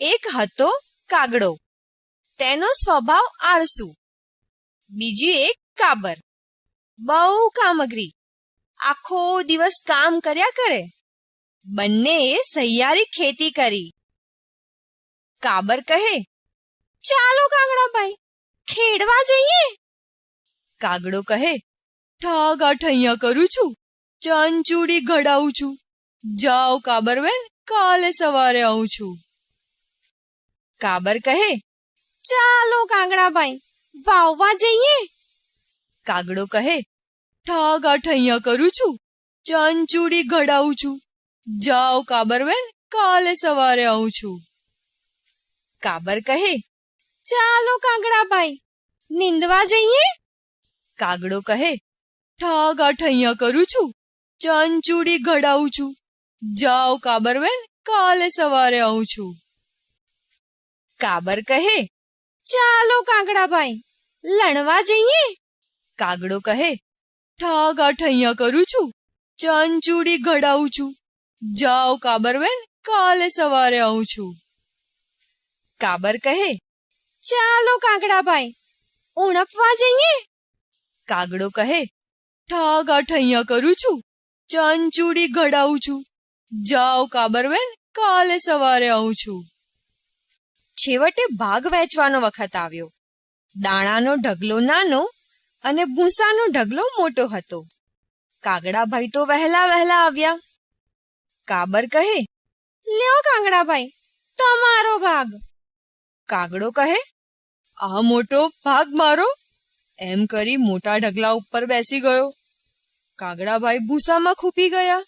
એક હતો કાગડો. તેનો સ્વભાવ આળસુ. બીજી એક કાબર. બહુ કામગરી. આખો દિવસ કામ કર્યા કરે. બંનેએ સહિયારી ખેતી કરી. કાબર કહે, ચાલો કાગડાભાઈ ખેડવા જઈએ. કાગડો કહે, ઠાગ અહીંયા કરું છું. ચંચુડી ઘડાવું છું. જાઓ કાબરબેન કાલે સવારે આવું છું. કાબર કહે ચાલો કાગડાભાઈ વાવવા જઈએ કાગડો કહે ઠાગ અહીંયા કરું છું ચંચુડી ઘડાવું છું જાઓ કાબરબેન કાલે સવારે આવું છું કાબર કહે ચાલો કાગડાભાઈ નીંદવા જઈએ કાગડો કહે ઠાગ અહીંયા કરું છું ચંચુડી ઘડાવું છું જાઓ કાબરબેન કાલે સવારે આવું છું કાબર કહે ચાલો કાગડાભાઈ લણવા જઈએ કાગડો કહે ઠાગ અહીંયા કરું છું ચંચુડી ઘડાવું છું જાઓ કાબરબેન કાલે સવારે આવું છું કાબર કહે ચાલો કાગડાભાઈ ઉણપવા જઈએ કાગડો કહે ઠાગ અહીંયા કરું છું ચંચુડી ઘડાવું છું જાઓ કાબરબેન કાલે સવારે આવું છું છેવટે ભાગ વહેંચવાનો વખત આવ્યો. દાણાનો ઢગલો નાનો અને ભૂસાનો ઢગલો મોટો હતો. કાગડાભાઈ તો વહેલા વહેલા આવ્યા. કાબર કહે, લ્યો કાગડાભાઈ, તમારો ભાગ. કાગડો કહે, આ મોટો ભાગ મારો. એમ કરી મોટા ઢગલા ઉપર બેસી ગયો. કાગડાભાઈ ભૂસામાં ખૂપી ગયા.